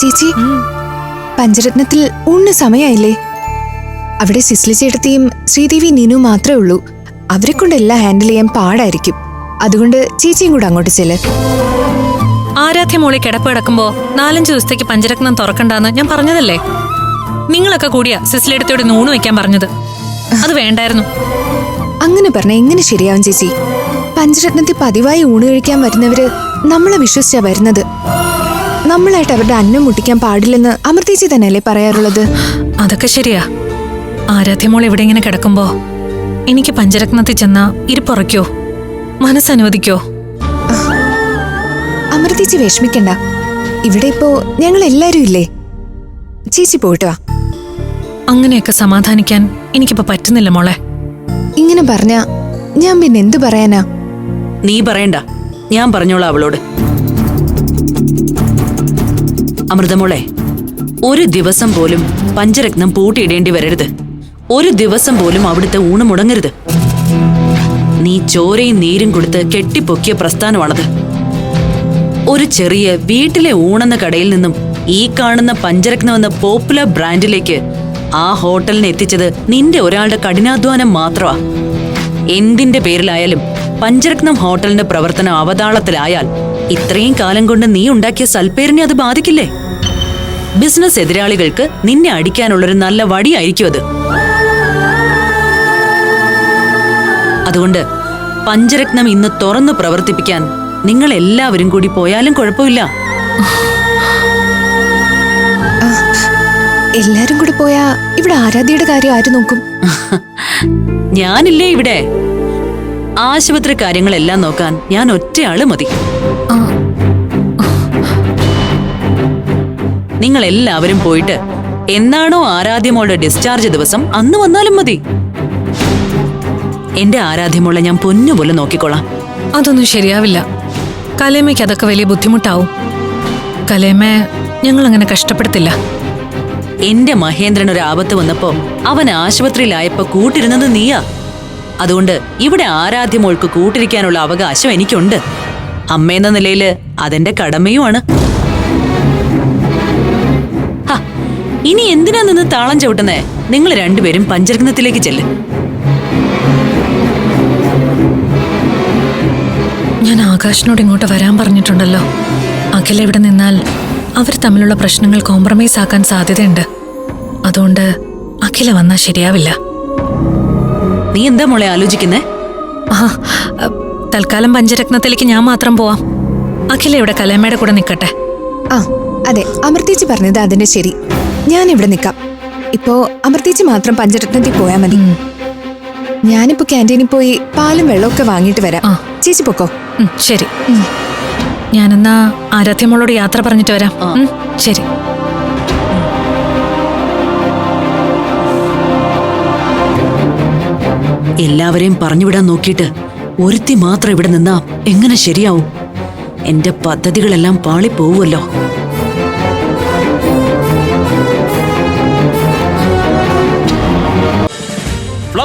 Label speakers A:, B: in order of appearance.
A: ചേച്ചി പഞ്ചരത്നത്തിൽ ഊണ് സമയമായില്ലേ അവിടെ സിസ്ലി ചേട്ടത്തിയും ശ്രീദേവി നിനു മാത്രമേ ഉള്ളൂ. അവരെ കൊണ്ട് എല്ലാം ഹാൻഡിൽ ചെയ്യാൻ പാടായിരിക്കും. അതുകൊണ്ട് ചേച്ചിയും കൂടെ അങ്ങോട്ട് ചെല്ല്
B: ആരാധ്യ മോളി കിടപ്പ് കിടക്കുമ്പോ നാലഞ്ച് ദിവസത്തേക്ക് പഞ്ചരത്നം തുറക്കണ്ടെന്ന് ഞാൻ പറഞ്ഞതല്ലേ? നിങ്ങളൊക്കെ കൂടിയാ സിസ്ലെടുത്തോട് നൂണ് വെക്കാൻ പറഞ്ഞത്. അത് വേണ്ടായിരുന്നു.
A: അങ്ങനെ പറഞ്ഞ എങ്ങനെ ശരിയാവും ചേച്ചി? പഞ്ചരത്നത്തിൽ പതിവായി ഊണ് കഴിക്കാൻ വരുന്നവര് നമ്മളെ വിശ്വസിച്ചാ വരുന്നത്. നമ്മളായിട്ട് അവരുടെ അന്നം മുട്ടിക്കാൻ പാടില്ലെന്ന് അമൃതേച്ചി തന്നെയല്ലേ പറയാറുള്ളത്?
B: അതൊക്കെ ശരിയാ. ആരാധ്യമോൾ ഇവിടെ ഇങ്ങനെ കിടക്കുമ്പോ എനിക്ക് പഞ്ചരത്നത്തിൽ ചെന്ന ഇരിപ്പുറയ്ക്കോ? മനസ്സനുവദിക്കോ?
A: അമൃതേച്ചി വിഷമിക്കണ്ട. ഇവിടെ ഇപ്പോ ഞങ്ങൾ എല്ലാരും ഇല്ലേ? ചേച്ചി പോയിട്ട് വാ.
B: അങ്ങനെയൊക്കെ സമാധാനിക്കാൻ എനിക്കിപ്പോ പറ്റുന്നില്ല മോളെ.
A: ഇങ്ങനെ പറഞ്ഞ ഞാൻ പിന്നെ എന്തു പറയാനാ?
C: നീ പറയണ്ട. ഞാൻ പറഞ്ഞോളാം അവളോട്. അമൃതമോളെ ഒരു ദിവസം പോലും പഞ്ചരത്നം പൂട്ടിയിടേണ്ടി വരരുത്. ഒരു ദിവസം പോലും അവിടുത്തെ ഊണ് മുടങ്ങരുത്. നീ ചോരയും നീരും കൊടുത്ത് കെട്ടിപ്പൊക്കിയ പ്രസ്ഥാനമാണത്. ഒരു ചെറിയ വീട്ടിലെ ഊണെന്ന കടയിൽ നിന്നും ഈ കാണുന്ന പഞ്ചരത്നം എന്ന പോപ്പുലർ ബ്രാൻഡിലേക്ക് ആ ഹോട്ടലിനെ എത്തിച്ചത് നിന്റെ ഒരാളുടെ കഠിനാധ്വാനം മാത്രമാ. എന്തിന്റെ പേരിലായാലും പഞ്ചരത്നം ഹോട്ടലിന്റെ പ്രവർത്തനം അവതാളത്തിലായാൽ ഇത്രയും കാലം കൊണ്ട് നീ ഉണ്ടാക്കിയ സൽപ്പേരിനെ അത് ബാധിക്കില്ലേ? ബിസിനസ് എതിരാളികൾക്ക് നിന്നെ അടിക്കാനുള്ളൊരു നല്ല വടിയായിരിക്കും അത്. അതുകൊണ്ട് പഞ്ചരത്നം ഇന്ന് തുറന്നു പ്രവർത്തിപ്പിക്കാൻ നിങ്ങൾ എല്ലാവരും കൂടി പോയാലും കുഴപ്പമില്ല.
A: എല്ലാരും കൂടി പോയാ ഇവിടെ ആരാധ്യയുടെ കാര്യം ആര് നോക്കും?
C: ഞാനില്ലേ ഇവിടെ. ആശുപത്രി കാര്യങ്ങളെല്ലാം നോക്കാൻ ഞാൻ ഒറ്റയാൾ മതി. നിങ്ങൾ എല്ലാവരും പോയിട്ട് എന്നാണോ ആരാധ്യമോളുടെ ഡിസ്ചാർജ് ദിവസം? അന്ന് വന്നാലും മതി. എന്റെ ആരാധ്യമോളെ ഞാൻ പൊന്നുപോലെ നോക്കിക്കോളാം.
B: അതൊന്നും ശരിയാവില്ല. കലേമയ്ക്ക് അതൊക്കെ വലിയ ബുദ്ധിമുട്ടാവും. കലേമ ഞങ്ങൾ അങ്ങനെ കഷ്ടപ്പെടുത്തില്ല.
C: എന്റെ മഹേന്ദ്രൻ ഒരു ആപത്ത് വന്നപ്പോ അവൻ ആശുപത്രിയിലായപ്പോ കൂട്ടിരുന്നത് നീയാ. അതുകൊണ്ട് ഇവിടെ ആരാധ്യമോൾക്ക് കൂട്ടിരിക്കാനുള്ള അവകാശം എനിക്കുണ്ട്. അമ്മയെന്ന നിലയിൽ അതെന്റെ കടമയുമാണ്. ഇനി എന്തിനാ നിന്ന് താളം ചവിട്ടുന്നേ? നിങ്ങൾ രണ്ടുപേരും പഞ്ചരത്നത്തിലേക്ക് ചെല്ല്.
B: ഞാൻ ആകാശിനോട് ഇങ്ങോട്ട് വരാൻ പറഞ്ഞിട്ടുണ്ടല്ലോ. അഖില ഇവിടെ നിന്നാൽ അവർ തമ്മിലുള്ള പ്രശ്നങ്ങൾ കോംപ്രമൈസ് ആക്കാൻ സാധ്യതയുണ്ട്. അതുകൊണ്ട് അഖില വന്നാൽ ശരിയാവില്ല.
C: നീ എന്താ മോളെ ആലോചിക്കുന്നേ?
B: ആ തൽക്കാലം പഞ്ചരത്നത്തിലേക്ക് ഞാൻ മാത്രം പോവാം. അഖില ഇവിടെ കലേമയുടെ കൂടെ നിൽക്കട്ടെ
A: ആ അതെ. അമൃതേച്ചി പറഞ്ഞത് അതിന്റെ ശരി. ഞാൻ ഇവിടെ നിൽക്കാം. ഇപ്പോ അമൃതേച്ചി മാത്രം പഞ്ചരത്നത്തിൽ പോയാൽ മതി. ഞാനിപ്പോ ക്യാന്റീനിൽ പോയി പാലും വെള്ളമൊക്കെ വാങ്ങിയിട്ട് വരാം.
B: ആ.
A: ചേച്ചി പൊക്കോ?
B: ശരി. ഞാനെന്നാ ആരാധ്യമോളോട് യാത്ര പറഞ്ഞിട്ട് വരാം. ശരി.
C: എല്ലാവരെയും പറഞ്ഞുവിടാൻ നോക്കിയിട്ട് ഒരുത്തി മാത്രം ഇവിടെ നിന്നാ എങ്ങനെ ശരിയാവും? എന്റെ പദ്ധതികളെല്ലാം പാളിപ്പോവുമല്ലോ.